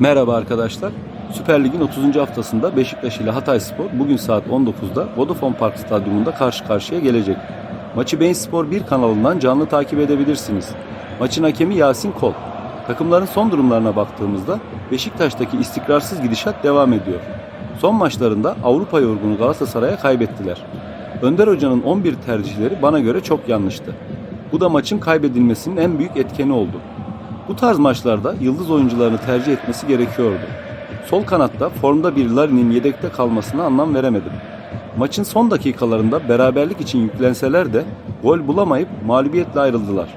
Merhaba arkadaşlar. Süper Lig'in 30. haftasında Beşiktaş ile Hatay Spor bugün saat 19'da Vodafone Park Stadyumunda karşı karşıya gelecek. Maçı Bein Spor 1 kanalından canlı takip edebilirsiniz. Maçın hakemi Yasin Kol. Takımların son durumlarına baktığımızda Beşiktaş'taki istikrarsız gidişat devam ediyor. Son maçlarında Avrupa yorgunu Galatasaray'a kaybettiler. Önder Hoca'nın 11 tercihleri bana göre çok yanlıştı. Bu da maçın kaybedilmesinin en büyük etkeni oldu. Bu tarz maçlarda yıldız oyuncularını tercih etmesi gerekiyordu. Sol kanatta formda bir Larin'in yedekte kalmasına anlam veremedim. Maçın son dakikalarında beraberlik için yüklenseler de gol bulamayıp mağlubiyetle ayrıldılar.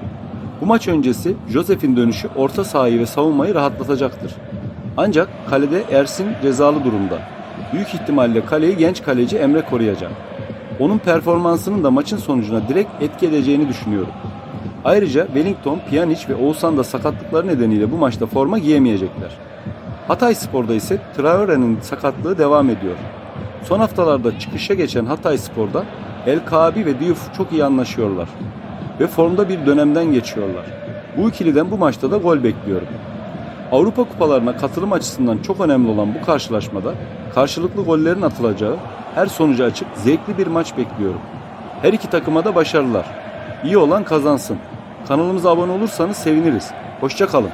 Bu maç öncesi Josef'in dönüşü orta sahayı ve savunmayı rahatlatacaktır. Ancak kalede Ersin cezalı durumda. Büyük ihtimalle kaleyi genç kaleci Emre koruyacak. Onun performansının da maçın sonucuna direkt etki edeceğini düşünüyorum. Ayrıca Wellington, Pjanic ve Oğuzhan da sakatlıkları nedeniyle bu maçta forma giyemeyecekler. Hatay Spor'da ise Traore'nin sakatlığı devam ediyor. Son haftalarda çıkışa geçen Hatay Spor'da El Kaabi ve Diouf çok iyi anlaşıyorlar. Ve formda bir dönemden geçiyorlar. Bu ikiliden bu maçta da gol bekliyorum. Avrupa kupalarına katılım açısından çok önemli olan bu karşılaşmada karşılıklı gollerin atılacağı, her sonucu açık, zevkli bir maç bekliyorum. Her iki takıma da başarılar. İyi olan kazansın. Kanalımıza abone olursanız seviniriz. Hoşça kalın.